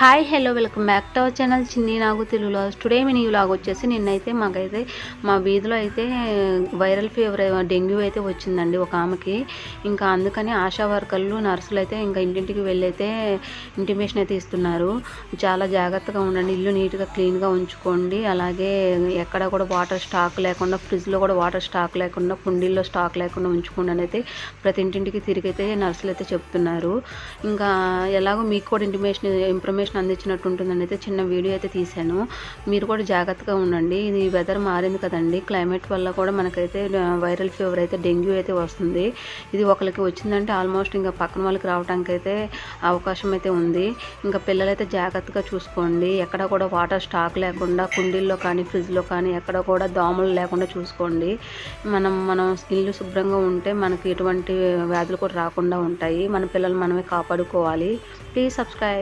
Hi hello welcome back to our channel Chinni Nagu తెలుగులో today mini vlog వచ్చేసి నిన్నైతే మాకైతే మా వీధిలో అయితే వైరల్ ఫీవర్ డెంగ్యూ అయితే వచ్చిందండి ఒక ఆమెకి. ఇంకా అందుకని ఆశా వర్కర్లు నర్సులు అయితే ఇంకా ఇంటింటికి వెళ్ళైతే ఇంటిమేషన్ అయితే ఇస్తున్నారు. చాలా జాగ్రత్తగా ఉండండి ఇల్లు నీట్గా క్లీన్గా ఉంచుకోండి. అలాగే ఎక్కడ కూడా వాటర్ స్టాక్ లేకుండా ఫ్రిడ్జ్లో కూడా వాటర్ స్టాక్ లేకుండా కుండీల్లో స్టాక్ లేకుండా ఉంచుకోండి అని అయితే ప్రతి ఇంటింటికి తిరిగి అయితే నర్సులు అయితే చెప్తున్నారు. ఇంకా ఎలాగో మీకు కూడా ఇంటిమేషన్ ఇన్ఫర్మేషన్ అందించినట్టు ఉంటుందని అయితే చిన్న వీడియో అయితే తీశాను. మీరు కూడా జాగ్రత్తగా ఉండండి. ఇది వెదర్ మారింది కదండి. క్లైమేట్ వల్ల కూడా మనకైతే వైరల్ ఫీవర్ అయితే డెంగ్యూ అయితే వస్తుంది. ఇది ఒకరికి వచ్చిందంటే ఆల్మోస్ట్ ఇంకా పక్కన వాళ్ళకి రావడానికి అయితే అవకాశం అయితే ఉంది. ఇంకా పిల్లలైతే జాగ్రత్తగా చూసుకోండి. ఎక్కడ కూడా వాటర్ స్టాక్ లేకుండా కుండీల్లో కానీ ఫ్రిడ్జ్లో కానీ ఎక్కడ కూడా దోమలు లేకుండా చూసుకోండి. మనం మనం ఇల్లు శుభ్రంగా ఉంటే మనకి ఎటువంటి వ్యాధులు కూడా రాకుండా ఉంటాయి. మన పిల్లలు మనమే కాపాడుకోవాలి. Please subscribe